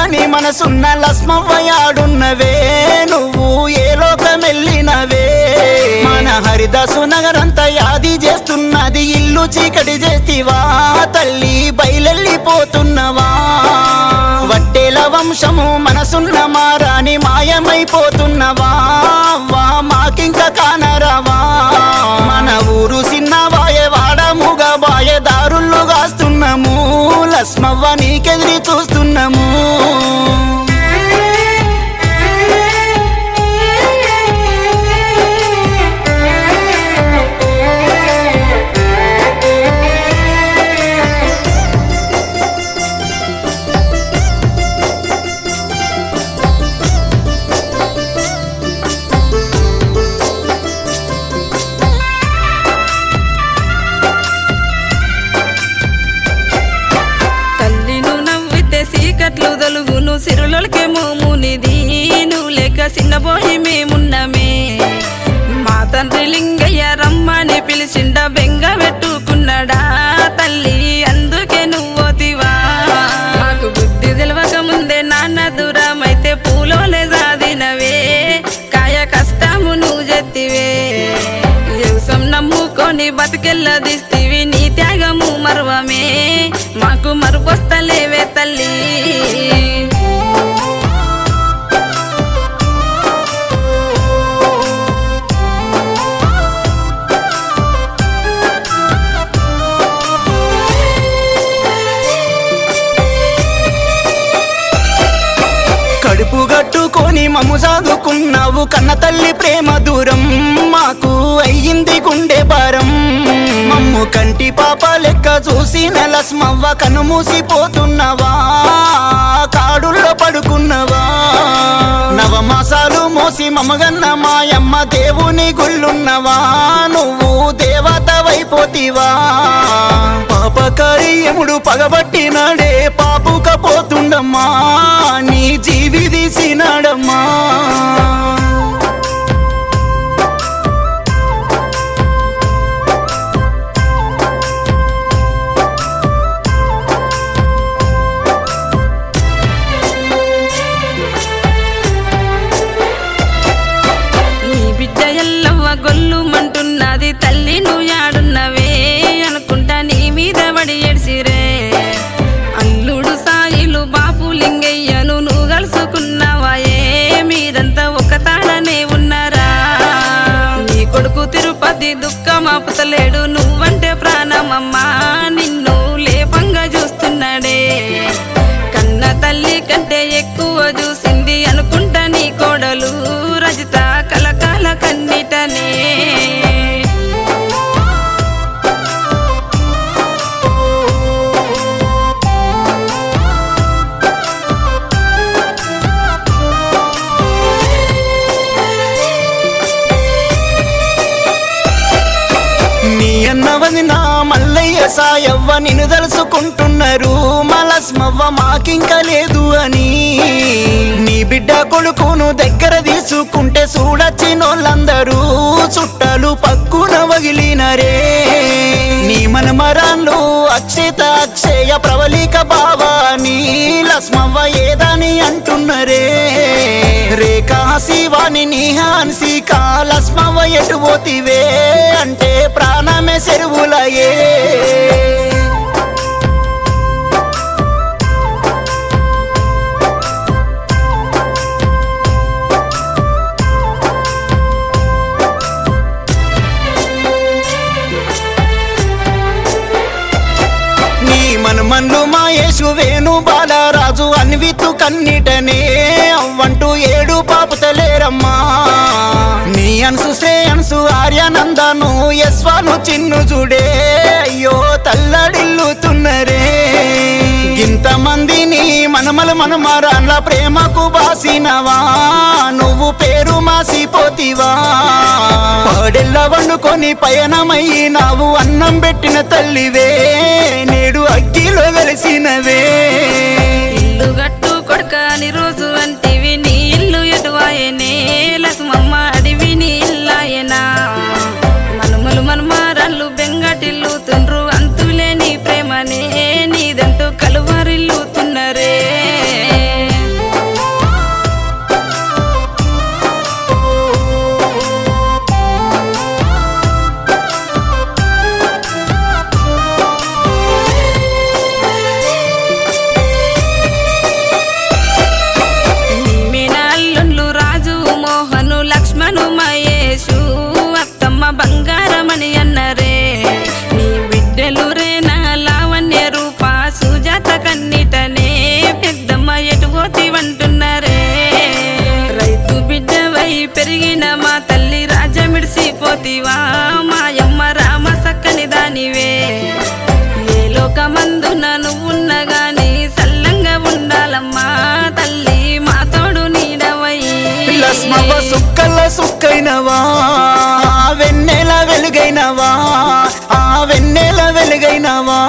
సక్కని మనసున్న లస్మవ్వయాడున్నవే నువ్వు ఏ లోకమెళ్ళినవే. మన హరిదాసు నగరంతా యాది చేస్తున్నది ఇల్లు చీకటి చేస్తివా తల్లి బయలెళ్ళిపోతున్నవా. వట్టేల వంశము మనసున్న మారాని మాయమైపోతున్నవా వా మాకింక కానరవా. మన ఊరు సిన్నవాయే వాడముగా బాయే దారుళ్ళు కాస్తున్నాము లస్మవ్వ నీ దలుగును సిరులకే మోమునిది నువ్వు లేక చిన్నబోయి మేమున్నమే. మా తండ్రి లింగయ్య రమ్మని పిలిచిండ బెంగ పెట్టుకున్నాడా నమ్ముకొని బతికెళ్ళదిస్తివి నీ త్యాగము మర్వమే. మాకు మరుపొస్తలేవే తల్లి. మమ్ము సాదుకున్నావు కన్న తల్లి ప్రేమ దూరం. మాకు అయ్యింది గుండె భారం. మమ్ము కంటి పాప లెక్క చూసి నెలస్మవ్వ కనుమూసిపోతున్నవా కాడుల్లో పడుకున్నవా? నవమాసాలు మోసి మమగన్న మాయమ్మ దేవుని గుళ్ళున్నవా? నువ్వు దేవతవైపోతివా పాపకార్యముడు పగబట్టినాడే పాపుకపోతుండమ్మా. నీ జీవి తీసినాడమ్మా బిడ్డ ఎల్లవ్వ గొల్లుమంటున్నది తల్లి నువ్వు యాడున్నవే అనుకుంటా నీ మీద పడి ఎడిసిరే అల్లుడు సాయిలు బాపు లింగయ్యను నువ్వు కలుసుకున్నావాయే మీరంతా ఒక తాడనే ఉన్నారా? నీ కొడుకు తిరుపతి దుఃఖం ఆపుతలేడు నువ్వంటే ప్రాణమమ్మా. నిన్ను లేపంగా చూస్తున్నాడే. కన్న తల్లి కంటే ఎక్కువ చూసింది అనుకుంటా నీ కోడలు. కన్నిటనే. ఉన్నది నా మల్లయ్య సాయవ్వ నిన్ను తలుసుకుంటున్నారు. మలస్మవ్వ మాకింక లేదు అని. నీ బిడ్డ కొడుకును దగ్గర తీసుకుంటే చూడచ్చినోళ్ళందరూ చుట్టాలు పక్కున వగిలినరే. నీ మనమరాళ్ళు అక్షిత అక్షయ ప్రవళిక బావాని లస్మవ్వ ఏదని అంటున్నరే. రేఖ శివాని నిహాన్సి కాలస్మవ ఎటు పోతివే అంటే ప్రాణమే సెరువులయే. నీ మనుమన్లు మాయేషు వేణు బాల కన్వితు కన్నిటనే అవ్వంటూ ఏడు పాపుతలేరమ్మా. నీ అన్సు సే అన్సు ఆర్యానందను యస్వాను చిన్ను చూడే అయ్యో తల్లడిల్లుతున్నరే. ఇంతమందిని మనమల మనమరాన్ల ప్రేమకు బాసినవా నువ్వు పేరు మాసిపోతివా. పాడెల్ల వండుకొని పయనమైనావు అన్నం పెట్టిన తల్లివే నేడు అగ్గిలో కలిసినవే కొడుక పుట్టిన మా తల్లి రాజమిడిసిపోతివా మాయమ్మ రామ సక్కని దానివే. ఏ లోకమందున నువ్వున్న గాని సల్లంగా ఉండాలమ్మా తల్లి మా తోడు నీడవై. లస్మవ్వ సుక్కల సుక్కైనవా వెన్నెల వెలుగైనవా ఆ వెన్నెల వెలుగైనవా.